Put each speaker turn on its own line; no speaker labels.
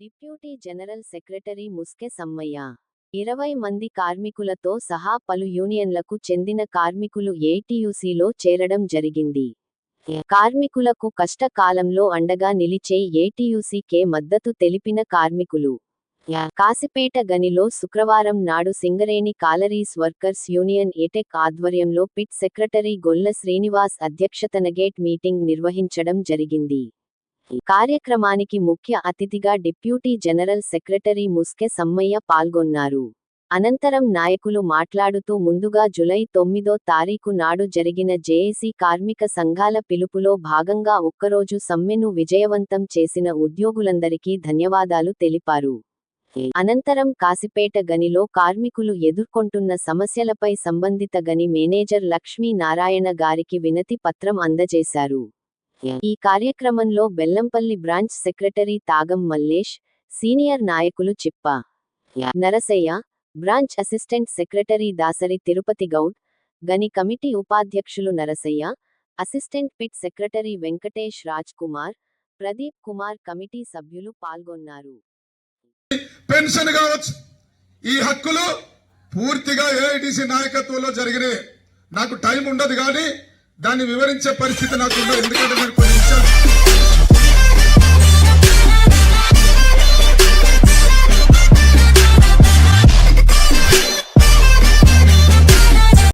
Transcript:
Deputy general secretary Muske Sammaiah. ఇరవై మంది కార్మికులతో సహా పలు యూనియన్లకు చెందిన కార్మికులు ఏటీయూసీలో చేరడం జరిగింది. కార్మికులకు కష్టకాలంలో అండగా నిలిచే ఏటీయూసీకే మద్దతు తెలిపిన కార్మికులు. కాసిపేట గనిలో శుక్రవారం నాడు Singareni collieries workers union AITUC ఆధ్వర్యంలో పిట్ సెక్రటరీ గొల్ల శ్రీనివాస్ అధ్యక్షతన గేట్ మీటింగ్ నిర్వహించడం జరిగింది. కార్యక్రమానికి ముఖ్య అతిథిగా deputy general secretary Muske Sammaiah పాల్గొన్నారు. అనంతరం నాయకులు మాట్లాడుతూ ముందుగా జులై తొమ్మిదో తారీఖు నాడు జరిగిన జేఏసీ కార్మిక సంఘాల పిలుపులో భాగంగా ఒక్కరోజు సమ్మెను విజయవంతం చేసిన ఉద్యోగులందరికీ ధన్యవాదాలు తెలిపారు. అనంతరం కాసిపేట గనిలో కార్మికులు ఎదుర్కొంటున్న సమస్యలపై సంబంధిత గని మేనేజర్ లక్ష్మీ నారాయణ గారికి వినతి పత్రం అందజేశారు. ఈ కార్యక్రమంలో Bellampalli branch secretary Tagam Mallesh senior నాయకులు Chippa Narasaiah branch assistant secretary Dasari Tirupati Goud గని కమిటీ ఉపాధ్యక్షులు Narasaiah assistant pit secretary Venkatesh Raj Kumar Pradeep Kumar committee సభ్యులు పాల్గొన్నారు.
పెన్షన్ కావచ్చు. ఈ హక్కులు పూర్తిగా ఏఐటిసి నాయకత్వంలో జరిగినాయి. నాకు టైం ఉండదు కానీ దాన్ని వివరించే పరిస్థితి నాకు ఉండదు ఎందుకంటే మీరు కొన్ని విషయాలు